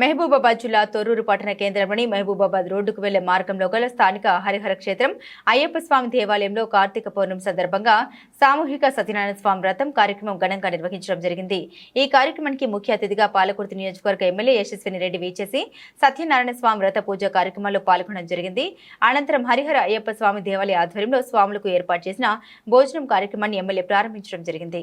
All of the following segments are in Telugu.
మహబూబాబాద్ జిల్లా తొర్రూరు పట్టణ కేంద్రంలోని మహబూబాబాద్ రోడ్డుకు వెళ్ళే మార్గంలో గల స్థానిక హరిహర క్షేత్రం అయ్యప్ప స్వామి దేవాలయంలో కార్తీక పౌర్ణమి సందర్భంగా సామూహిక సత్యనారాయణ స్వామి వ్రతం కార్యక్రమం ఘనంగా నిర్వహించడం జరిగింది. ఈ కార్యక్రమానికి ముఖ్య అతిథిగా పాలకుర్తి నియోజకవర్గ ఎమ్మెల్యే యశస్విని రెడ్డి వీచేసి సత్యనారాయణ స్వామి వ్రత పూజ కార్యక్రమంలో పాల్గొనడం జరిగింది. అనంతరం హరిహర అయ్యప్ప స్వామి దేవాలయ ఆధ్వర్యంలో స్వాములకు ఏర్పాటు చేసిన భోజనం కార్యక్రమాన్ని ఎమ్మెల్యే ప్రారంభించడం జరిగింది.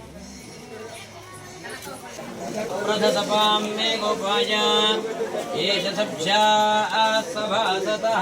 శతేంద్రియే ఆయుష్యేవేంద్రియే ప్రతిష్టతి ప్రథతపాం మే గోపాయ ఏష సభ్యా సభాసతః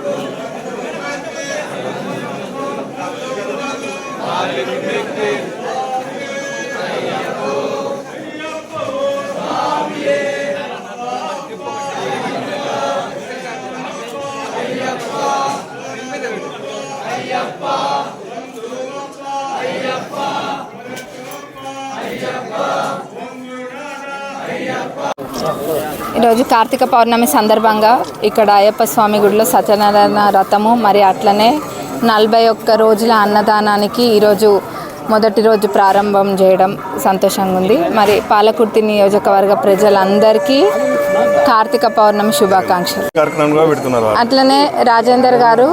ఈరోజు కార్తీక పౌర్ణమి సందర్భంగా ఇక్కడ అయ్యప్ప స్వామి గుడిలో సత్యనారాయణ రథము మరి అట్లనే నలభై ఒక్క రోజుల అన్నదానానికి ఈరోజు మొదటి రోజు ప్రారంభం చేయడం సంతోషంగా ఉంది. మరి పాలకుర్తి నియోజకవర్గ ప్రజలందరికీ కార్తీక పౌర్ణమి శుభాకాంక్షలు. అట్లనే రాజేందర్ గారు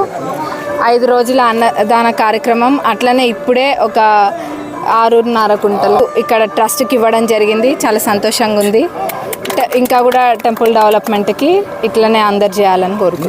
ఐదు రోజుల అన్నదాన కార్యక్రమం అట్లనే ఇప్పుడే ఒక ఆరున్నర కుంటలు ఇక్కడ ట్రస్ట్కి ఇవ్వడం జరిగింది. చాలా సంతోషంగా ఉంది. ఇంకా కూడా టెంపుల్ డెవలప్మెంట్కి ఇట్లనే అందరు చేయాలని కోరుకుంటున్నాను